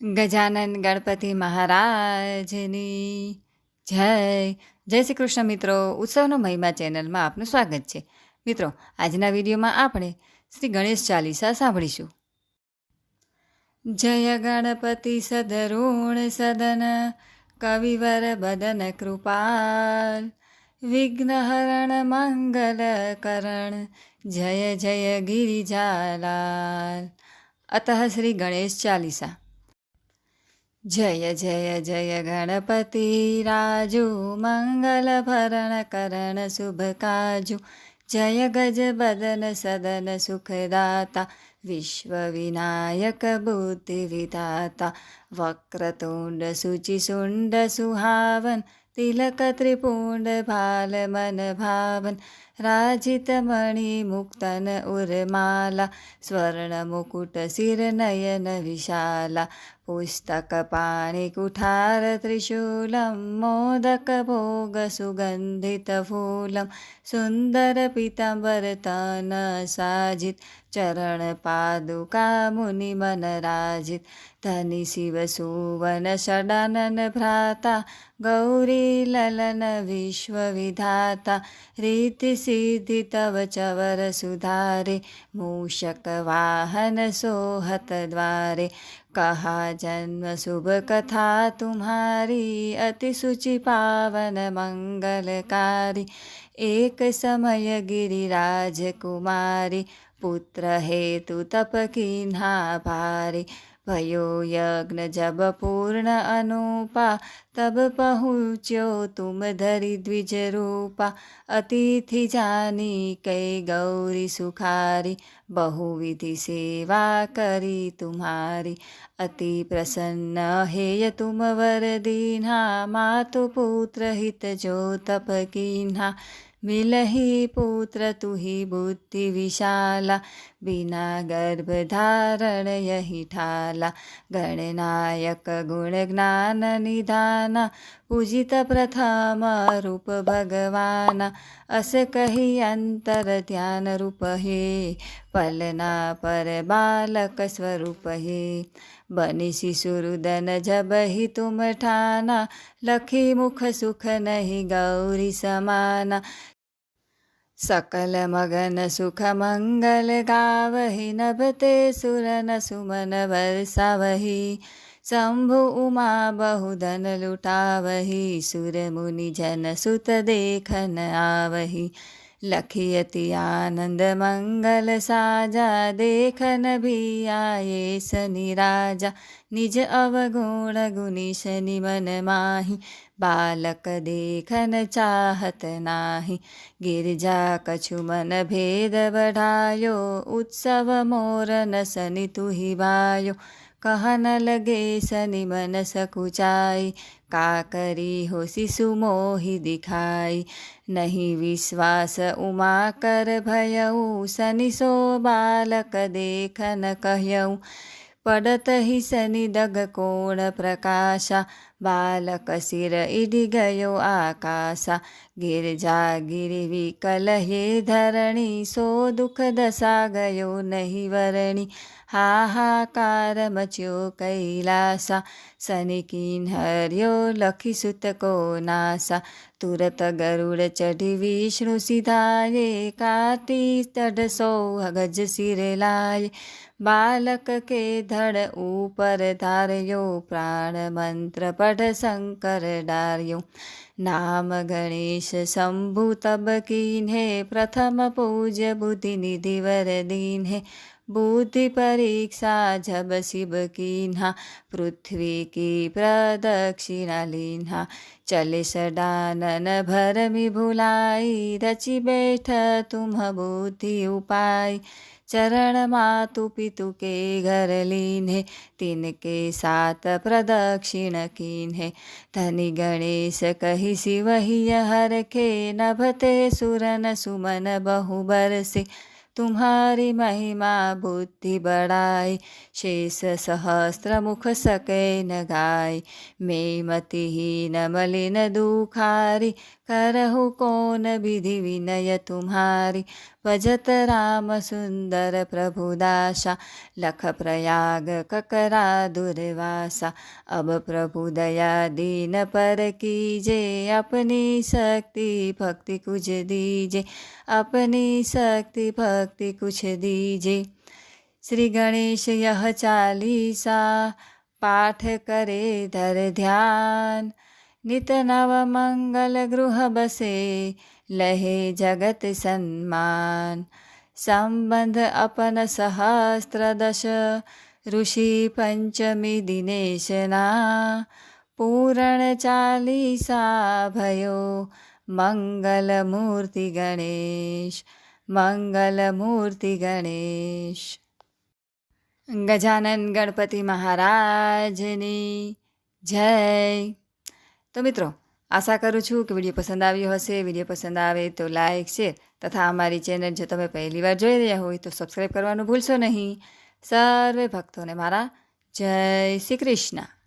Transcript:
ગજાનન ગણપતિ મહારાજની. જય જય શ્રી કૃષ્ણ મિત્રો. ઉત્સવનો મહિમા ચેનલમાં આપનું સ્વાગત છે. મિત્રો, આજના વિડીયોમાં આપણે શ્રી ગણેશ ચાલીસા સાંભળીશું. જય ગણપતિ સદરુણ સદન, કવિવર બદન કૃપાલ વિઘ્નહરણ મંગલ કરણ, જય જય ગિરિજાલાલ. અતઃ શ્રી ગણેશ ચાલીસા. जय जय जय गणपति राजु मङ्गल भरण करण शुभकाजु। जय गज भदन सदन सुखदाता विश्वविनायक बुद्धिविदाता वक्रतुण्ड सुचि सुण्ड सुहावन तिलक त्रिपुण्डभालमन भावन। राजितमणि मुक्तन उरमाला स्वर्णमुकुट सिरनयन विशाला। पुस्तकपाणिकुठारत्रिशूलं मोदकभोगसुगन्धितफूलं त्रिशूलं चरणपादुका मुनिमनराजित् धनि शिवसुवन षडनन भ्राता गौरी विश्वविधाता हीति तव चवरसुधारे सुधारे मूषक कहा जन्म शुभ कथा तुम्हारी अति सुचि पावन मंगलकारी। एक समय गिरिराज कुमारी पुत्र हेतु तप किन्हा भारी भयो यज्ञ जब पूर्ण अनुपा, तब पहुँच्यो तुम धरि द्विज रूपा अतिथि जानी कई गौरी सुखारी, बहुविधि सेवा करी तुम्हारी। अति प्रसन्न हेय तुम वर दीन्हा मातु पुत्र हित जो तप कीन्हा। मिलहि पुत्र तुहि बुद्धि विशाला, बिना गर्भ धारण यही ठाला। गणनायक गुण ज्ञान निधान, पूजित प्रथम रूप भगवान। अस कही अंतर ध्यान रूप हे, पलना पर बालक स्वरूप हे। बनी शिशुरुदन जब ही तुम ठाना, लखी मुख सुख नहीं गौरी समाना। सकल मगन गावहि नभते सुरन सुमन वर्षा शम्भु उमा बहुधन लुटावहि लुटावही जन सुत देखन आवहि लखियति आनंद मंगल साजा, देखन भी आए शनि राजा। निज अवगुण गुणी शनि मन माही, बालक देखन चाहत नाही। गिरजा कछु मन भेद बढ़ायो, उत्सव मोर न सनि तुहि भायो कहन लगे सनि मन सकुचाई का करी हो शिशु मोहि दिखाई। नहीं विश्वास उमा कर भयऊ। सनि सो बालक देखन कहयऊ पडत ही सनि दग कोण प्रकाशा। बालक शिर इडि गयो आकाशा, गिरजा गिरि विकल हे धरणी, सो दुख दशा गयो नहीं वरणी। हाहाकार मच्यो कैलासा किन हर्यो लखी सुत को नासा। तुरत गरुड़ चढ़ी विष्णु सिधाये काटी तढ़ सो गज सिर लाए बालक के धड़ ऊपर धार्यो प्राण मंत्र पढ़ शंकर डार्यो नाम गणेश शंभु तब कीन्हे, प्रथम पूज बुद्धि निधि वर दीन्हे बुद्धि परीक्षा जब शिव कीन्हा, पृथ्वी की प्रदक्षिणा लीन्हा। चले सडानन भरमि भुलाई रचि बैठ तुम बुद्धि उपाय। चरण मातु पितु के घर लीन्हे, तिनके सात प्रदक्षिण कीन्हे। धनि गणेश कहि शिवहि हर के नभते सुरन सुमन बहु बरसे। तुम्हारी महिमा बुद्धि बढ़ाई, शेष सहस्त्र मुख सके न गाय मैं मतिहीन मलिन दुखारी, करहु कौन विधि विनय तुम्हारी। भजत राम सुंदर प्रभुदाशा लख प्रयाग ककरा दुर्वासा। अब प्रभु दया दीन पर कीजे, अपनी शक्ति भक्ति कुछ दीजे। अपनी शक्ति भक्ति कुछ दीजे। श्री गणेश यह चालीसा पाठ करे धर ध्यान। नित नव मंगल गृह बसे, लहे जगत सम्मान संबंध अपन सहस्त्र दश, ऋषि पंचमी दिनेशना पूरण चालीसा भयो, मंगल मूर्ति गणेश। મંગલમૂર્તિ ગણેશ. ગજાનન ગણપતિ મહારાજની જય. તો મિત્રો, આશા કરું છું કે વીડિયો પસંદ આવ્યો હશે. વીડિયો પસંદ આવે તો લાઇક શેર તથા અમારી ચેનલ જો તમે પહેલીવાર જોઈ રહ્યા હોય તો સબસ્ક્રાઈબ કરવાનું ભૂલશો નહીં. સર્વે ભક્તોને મારા જય શ્રી કૃષ્ણ.